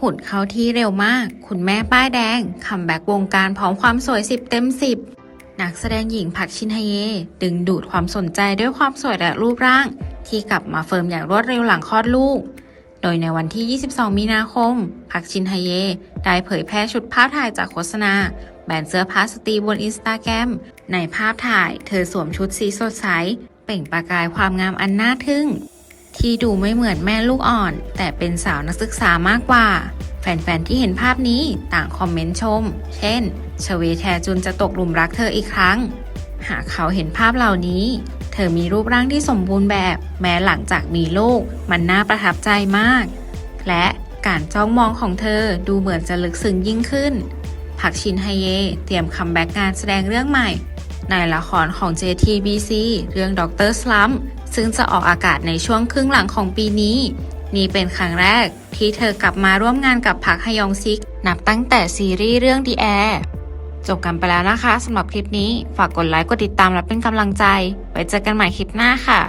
หุ่นเข้าที่เร็วมาก คุณแม่ป้ายแดงคัมแบ็กวงการพร้อมความสวย 10 เต็ม 10 นักแสดงหญิงพักชินฮเย ดึงดูดความสนใจด้วยความสวยและรูปร่าง ที่กลับมาเฟิร์มอย่างรวดเร็วหลังคลอดลูก โดยในวันที่ 22 มีนาคมพักชินฮเย ได้เผยแพร่ชุดภาพถ่ายจากโฆษณา แบรนด์เสื้อผ้าสตรีบนอินสตาแกรม ในภาพถ่าย เธอสวมชุดสีสดใส เปล่งประกายความงามอันน่าทึ่ง ที่ดูไม่เหมือนแม่ลูกอ่อน แต่เป็นสาวนักศึกษามากกว่า แฟนๆ ที่เห็นภาพนี้ต่างคอมเมนต์ชม เช่น ชเวแทจุนจะตกหลุมรักเธออีกครั้ง หากเขาเห็นภาพเหล่านี้ เธอมีรูปร่างที่สมบูรณ์แบบ แม้หลังจากมีลูก มันน่าประทับใจมาก และการจ้องมองของเธอดูเหมือนจะลึกซึ้งยิ่งขึ้นพักชินไฮเย เตรียมคัมแบ็กงานแสดงเรื่องใหม่ ในละครของ JTBC เรื่องด็อกเตอร์สลัม ซึ่งจะออกอากาศในช่วงครึ่งหลังของปีนี้ นี่เป็นครั้งแรกที่เธอกลับมาร่วมงานกับพักฮยองซิก นับตั้งแต่ซีรีส์เรื่อง The Air จบกันไปแล้วนะคะสำหรับคลิปนี้ ฝากกดไลค์กดติดตามและเป็นกำลังใจ ไว้เจอกันใหม่คลิปหน้าค่ะ